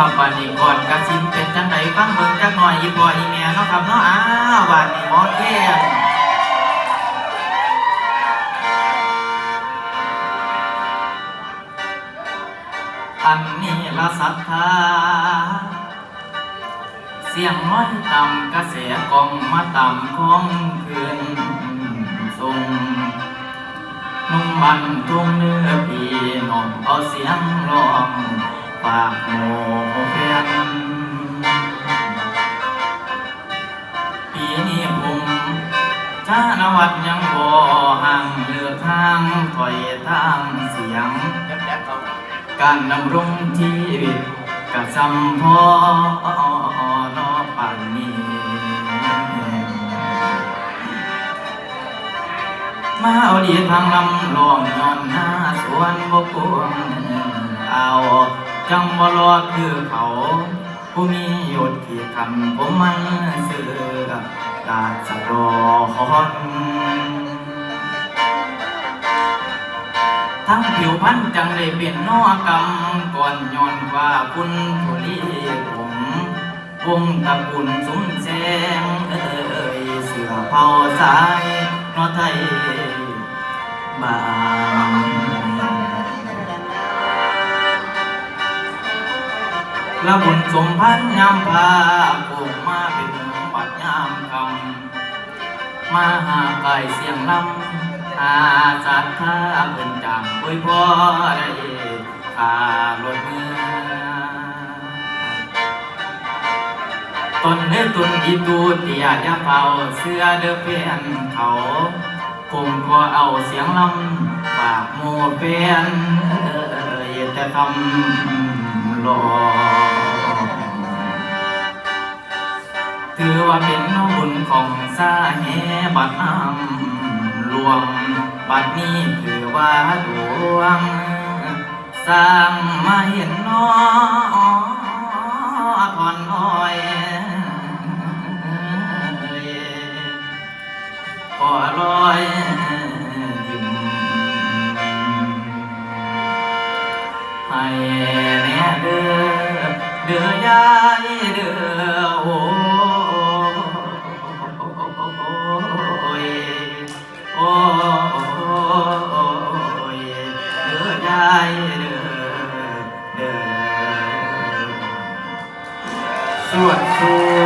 ครับวันนี้ก่อนกระสินเป็นจังไดฟังเบิ่งจักหน่อยอีพ่ออีแม่เนาะครับเนาะอ้าววันนี้หมอแก้มอันนี้ละศรัทธา เสียงน้อยต่ำกระแสกองมาต่ำของคืนทรงนุ่มบันทุ่งเนื้อปีนอมเอาเสียงร้อง ปากโมเพียนปีนี้ผมชานวัดยังบ่ห่างเลือกทางถอยทางเสียง การดำรงชีวิตกะจำพอนอป่านนี้ มาเอาดีทางลำลองนอนหน้าสวนบกวงเอา จังบ่รอดคือเขาผู้มีหยศที่คำผมมันเสือดาสะรอฮอนทั้งผิวพันธุ์จังได้เป็นนอกรรมก่อนย้อนว่าคุณทุลีผมวงตะกุลสุนแสงเอ่ยเสือเผาสายนอไทย ละบุญสมพันธ์ยามพาผูกมาเป็นบัดยามคำมาหาไก่เสียงลำอาสัทธาเพิ่นจางบุยพ่อได้ขารถเมื่อตนเนื้อตุนอีตูเตียยาเฝ้าเสื้อเด้อเพียนเขาคงก็เอาเสียงลำปากโมเพียนเอ่ยแต่คำรอ ถือว่าเป็นบุญของสาแหบัดน้ำหลวง บัดนี้ถือว่าดวง สร้างมาเห็นน้อทอนอ้อยขอลอยยิ้มให้แน่เด้อเด้อยายเดือ สวดสวด